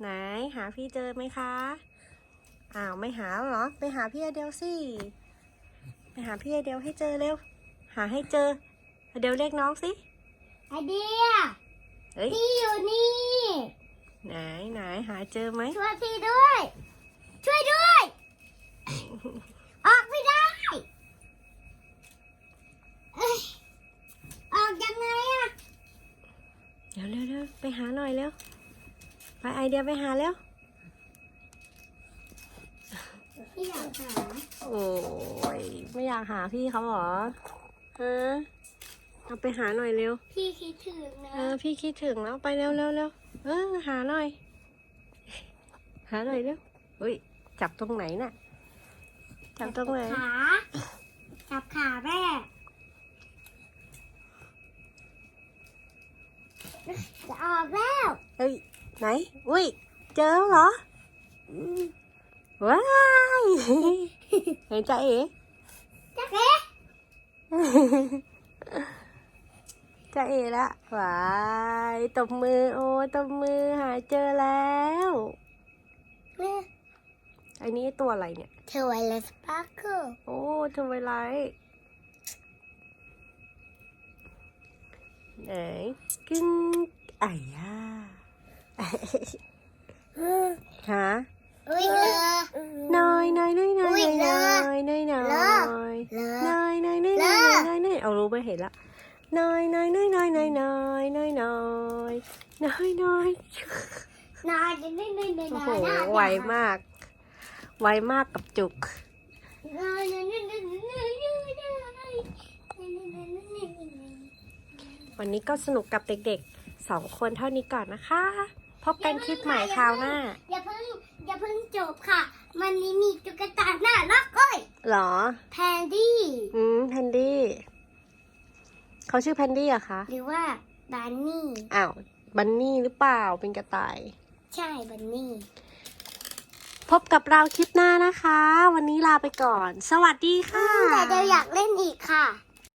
ไหนหาพี่เจอไหมคะ อ้าวไม่หาแล้วเหรอ ไปหาพี่ไอเดียวสิไปหาพี่ไอเดียวให้เจอเร็ว หาให้เจอไอเดียวเรียกน้องสิไอเดียเฮ้ยพี่อยู่นี่ ไหนไหนหาเจอไหมช่วยพี่ด้วย ช่วยด้วย ออกไม่ได้เอ้ยออกยังไงอะเดี๋ยวเร็วเร็วไปหาหน่อยเร็ว ไปไอเดียไปหาเร็วพี่อยากหาโอ้ยไม่อยากหาพี่เขาเหรอฮะเอาไปหาหน่อยเร็ว พี่คิดถึงนะเออพี่คิดถึงแล้วไปเร็วเร็วเร็วเออหาหน่อย หาหน่อยเร็วอุ้ยจับตรงไหนน่ะ จับตรงไหน ขา จับขาแม่จะออกแล้วเอ้ย ไหน อุ้ย เจอแล้วเหรออืมว้ายเห็นใจเอ๋จะเอ๊ะใจเอ๋ละว้ายตบมือ โอ้ตบมือหาเจอแล้วอันนี้ตัวอะไรเนี่ยเทวายเลสปาร์เคิลโอ้ทำไมไลท์ไหนกึ้งไอ้ย่า ฮะอุ้ยเลอ น้อยน้อยน้อยน้อยอุ๊ยน้อยเลอะน้อยน้อยเลอะน้อยเลอน้อยน้อยน้อยเลน้อยอะน้อยน้อยเอารู้ไม่เห็นละน้อยน้อยน้อยน้อยน้อยน้อยน้อยน้อยน้อยน้อยนายนายนายนายโอ้นายโหนายไวมาก ไวมากกับจุกนายนายนายนายนายนายนายวันนี้ก็สนุกกับเด็กๆสองคนเท่านี้ก่อนนะคะ พบกันคลิปใหม่คราวหน้า อย่าเพิ่งอย่าเพิ่งจบค่ะ มันนี้มีตุ๊กตาหน้ารักเอ้ยหรอ แพนดี้ อืมแพนดี้ เขาชื่อแพนดี้เหรอะคะ หรือว่าบันนี่ อ้าว บันนี่หรือเปล่า เป็นกระต่าย ใช่บันนี่ พบกับเราคลิปหน้านะคะ วันนี้ลาไปก่อน สวัสดีค่ะ แต่เดี๋ยวอยากเล่นอีกค่ะ